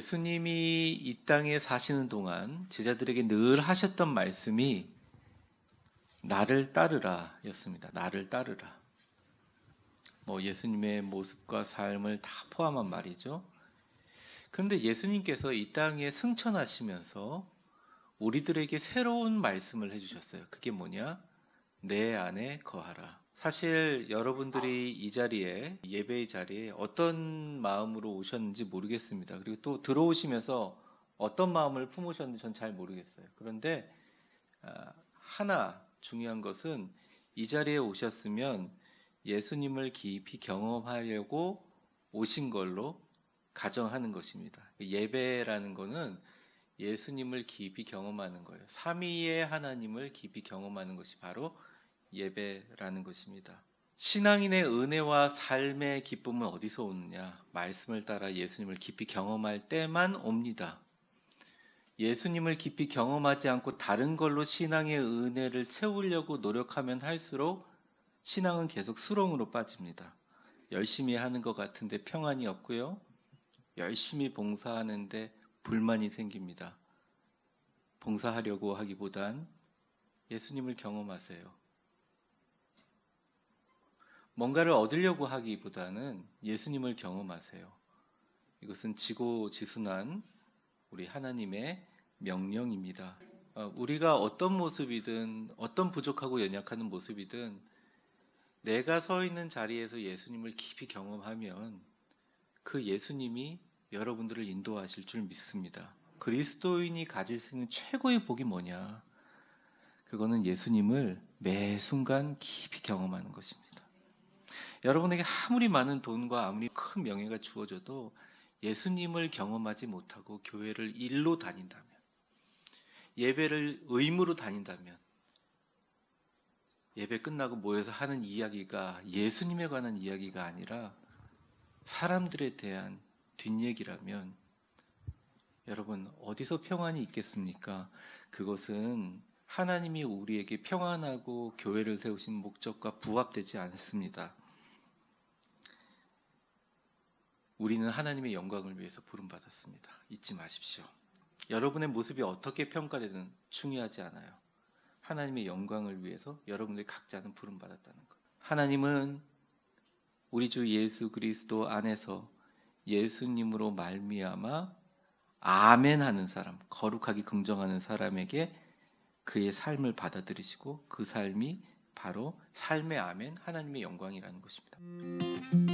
예수님이 이 땅에 사시는 동안 제자들에게 늘 하셨던 말씀이 나를 따르라 였습니다. 나를 따르라. 뭐 예수님의 모습과 삶을 다 포함한 말이죠. 그런데 예수님께서 이 땅에 승천하시면서 우리들에게 새로운 말씀을 해주셨어요. 그게 뭐냐? 내 안에 거하라. 사실 여러분들이 이 자리에 예배의 자리에 어떤 마음으로 오셨는지 모르겠습니다. 그리고 또 들어오시면서 어떤 마음을 품으셨는지 전 잘 모르겠어요. 그런데 아, 하나 중요한 것은 이 자리에 오셨으면 예수님을 깊이 경험하려고 오신 걸로 가정하는 것입니다. 예배라는 것은 예수님을 깊이 경험하는 거예요. 삼위의 하나님을 깊이 경험하는 것이 바로 예배라는 것입니다. 신앙인의 은혜와 삶의 기쁨은 어디서 오느냐? 말씀을 따라 예수님을 깊이 경험할 때만 옵니다. 예수님을 깊이 경험하지 않고 다른 걸로 신앙의 은혜를 채우려고 노력하면 할수록 신앙은 계속 수렁으로 빠집니다. 열심히 하는 것 같은데 평안이 없고요. 열심히 봉사하는데 불만이 생깁니다. 봉사하려고 하기보단 예수님을 경험하세요. 뭔가를 얻으려고 하기보다는 예수님을 경험하세요. 이것은 지고 지순한 우리 하나님의 명령입니다. 어, 우리가 어떤 모습이든 어떤 부족하고 연약하는 모습이든 내가 서 있는 자리에서 예수님을 깊이 경험하면 그 예수님이 여러분들을 인도하실 줄 믿습니다. 그리스도인이 가질 수 있는 최고의 복이 뭐냐? 그거는 예수님을 매 순간 깊이 경험하는 것입니다. 여러분에게 아무리 많은 돈과 아무리 큰 명예가 주어져도 예수님을 경험하지 못하고 교회를 일로 다닌다면, 예배를 의무로 다닌다면, 예배 끝나고 모여서 하는 이야기가 예수님에 관한 이야기가 아니라 사람들에 대한 뒷얘기라면 여러분 어디서 평안이 있겠습니까? 그것은 하나님이 우리에게 평안하고 교회를 세우신 목적과 부합되지 않습니다. 우리는 하나님의 영광을 위해서 부름받았습니다. 잊지 마십시오. 여러분의 모습이 어떻게 평가되든 중요하지 않아요. 하나님의 영광을 위해서 여러분들 각자는 부름받았다는 것. 하나님은 우리 주 예수 그리스도 안에서 예수님으로 말미암아 아멘 하는 사람, 거룩하게 긍정하는 사람에게 그의 삶을 받아들이시고 그 삶이 바로 삶의 아멘 하나님의 영광이라는 것입니다.